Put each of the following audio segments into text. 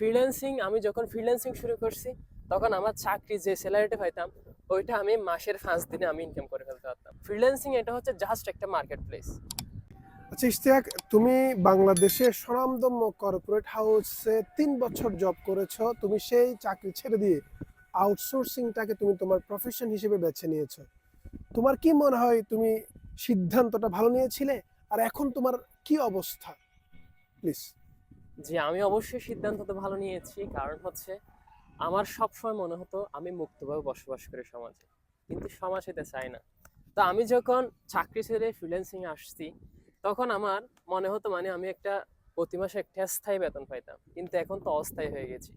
Freelancing আমি যখন freelancing শুরু করছি, তখন আমার চাকরি যে স্যালারিটা পাইতাম, ওইটা আমি মাসের পাঁচ দিনে আমি ইনকাম করে ফেলতে পারতাম। ফ্রিল্যান্সিং এটা হচ্ছে জাস্ট একটা মার্কেট প্লেস আচ্ছা ইশতিয়াক, তুমি বাংলাদেশের স্বনামধন্য কর্পোরেট হাউসে তিন বছর জব করেছ, তুমি সেই চাকরি ছেড়ে দিয়ে আউটসোর্সিংটাকে তুমি তোমার প্রফেশন হিসেবে বেছে নিয়েছো। তোমার কি মনে হয়, তুমি সিদ্ধান্তটা ভালো নিয়েছিলে? আর এখন তোমার কি অবস্থা? প্লিজ যে আমি অবশ্যই সিদ্ধান্ত তো ভালো নিয়েছি, কারণ হচ্ছে আমার সবসময় মনে হতো আমি মুক্তভাবে বসবাস করি সমাজে, কিন্তু সমাজ এতে চায় না। তো আমি যখন চাকরি ছেড়ে ফ্রিল্যান্সিং আসছি, তখন আমার মনে হতো মানে আমি একটা প্রতি মাসে একটা স্থায়ী বেতন পাইতাম, কিন্তু এখন তো অস্থায়ী হয়ে গেছি।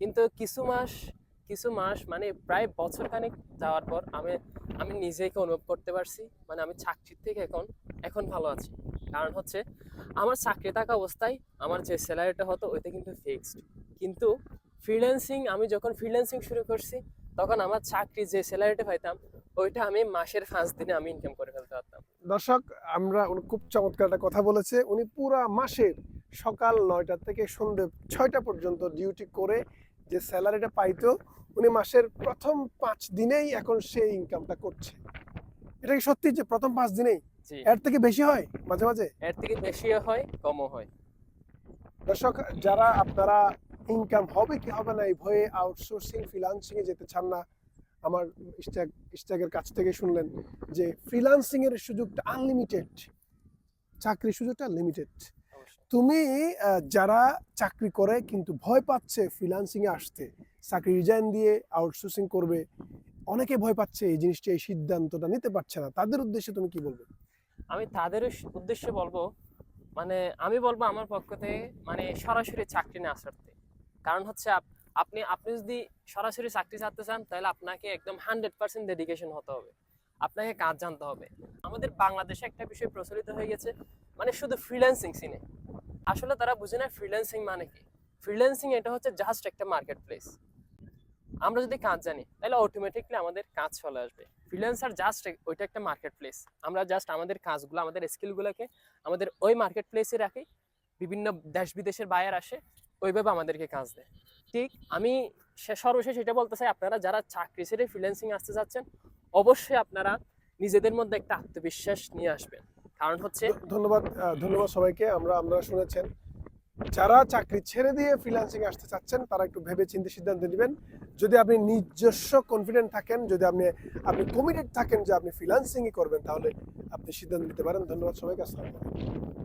কিন্তু কিছু মাস কিছু মাস মানে প্রায় বছর খানেক যাওয়ার পর আমি আমি নিজেকে অনুভব করতে পারছি মানে আমি চাকরির থেকে এখন এখন ভালো আছি। কারণ হচ্ছে আমার চাকরি থাকা অবস্থায় আমার যে স্যালারিটা হতো ওইটা কিন্তু ফিক্সড কিন্তু ফ্রিল্যান্সিং আমি যখন ফ্রিল্যান্সিং শুরু করছি, তখন আমার চাকরি যে স্যালারিটা পাইতাম, ওইটা আমি মাসের পাঁচ দিনে আমি ইনকাম করে ফেলতে পারতাম। দর্শক, আমরা খুব চমৎকার একটা কথা বলেছে। উনি পুরা মাসের সকাল নয়টা থেকে সন্ধ্যে ছয়টা পর্যন্ত ডিউটি করে যে স্যালারিটা পাইতো, উনি মাসের প্রথম পাঁচ দিনেই এখন সেই ইনকামটা করছে। এটা কি সত্যি যে প্রথম পাঁচ দিনেই? এর থেকে বেশি হয় মাঝে মাঝে? এর থেকে বেশিও হয় কমও হয়। দর্শক যারা আপনারা ইনকাম হবে কি হবে না এই ভয়ে আউটসোর্সিং ফ্রিলান্সিং এ যেতে চান না আমার ইস্টাক ইস্টাকের কাছ থেকে শুনলেন যে ফ্রিলান্সিং এর সুযোগটা আনলিমিটেড চাকরির সুযোগটা লিমিটেড তুমি যারা চাকরি করে কিন্তু ভয় পাচ্ছে ফ্রিলান্সিং এ আসতে চাকরি রিজাইন দিয়ে আউটসোর্সিং করবে অনেকে ভয় পাচ্ছে এই জিনিসটা এই সিদ্ধান্তটা নিতে পারছে না তাদের উদ্দেশ্যে তুমি কি বলবে? আমি তাদের উদ্দেশ্যে বলব মানে আমি বলব আমার পক্ষ থেকে মানে সরাসরি চাকরি না আসারতে কারণ হচ্ছে আপ- আপনি আপনি যদি সরাসরি চাকরি চাতে চান, তাহলে আপনাকে একদম হান্ড্রেড পার্সেন্ট ডেডিকেশন হতে হবে। আপনাকে কাজ জানতে হবে। আমাদের বাংলাদেশে একটা বিষয় প্রচলিত হয়ে গেছে মানে শুধু ফ্রিল্যান্সিং সিনে আসলে তারা বুঝে না ফ্রিল্যান্সিং মানে কি? ফ্রিল্যান্সিং এটা হচ্ছে জাস্ট একটা মার্কেট প্লেস আমরা যদি কাজ জানি, তাহলে অটোমেটিকলি আমাদের কাজ চলে আসবে। ফ্রিল্যান্সার জাস্ট ওইটা একটা মার্কেট প্লেস আমরা জাস্ট আমাদের কাজগুলো, আমাদের স্কিলগুলোকে আমাদের ওই মার্কেট প্লেসে রাখি, বিভিন্ন দেশ বিদেশের বায়ার আসে, ওইভাবে আমাদেরকে কাজ দেয়। ঠিক, আমি সর্বশেষ এটা বলতে চাই, আপনারা যারা চাকরি ছেড়ে ফ্রিল্যান্সিং আসতে যাচ্ছেন, অবশ্যই আপনারা নিজেদের মধ্যে একটা আত্মবিশ্বাস নিয়ে আসবেন। কারণ হচ্ছে ধন্যবাদ ধন্যবাদ সবাইকে, আমরা, আপনারা শুনেছেন। যারা চাকরি ছেড়ে দিয়ে ফ্রিল্যান্সিং আসতে চাচ্ছেন, তারা একটু ভেবে চিন্তে সিদ্ধান্ত নেবেন। যদি আপনি নিজস্ব কনফিডেন্ট থাকেন, যদি আপনি আপনি কমিটেড থাকেন যে আপনি ফ্রিল্যান্সিংই করবেন, তাহলে আপনি সিদ্ধান্ত নিতে পারেন। ধন্যবাদ সবাইকে, আসসালাম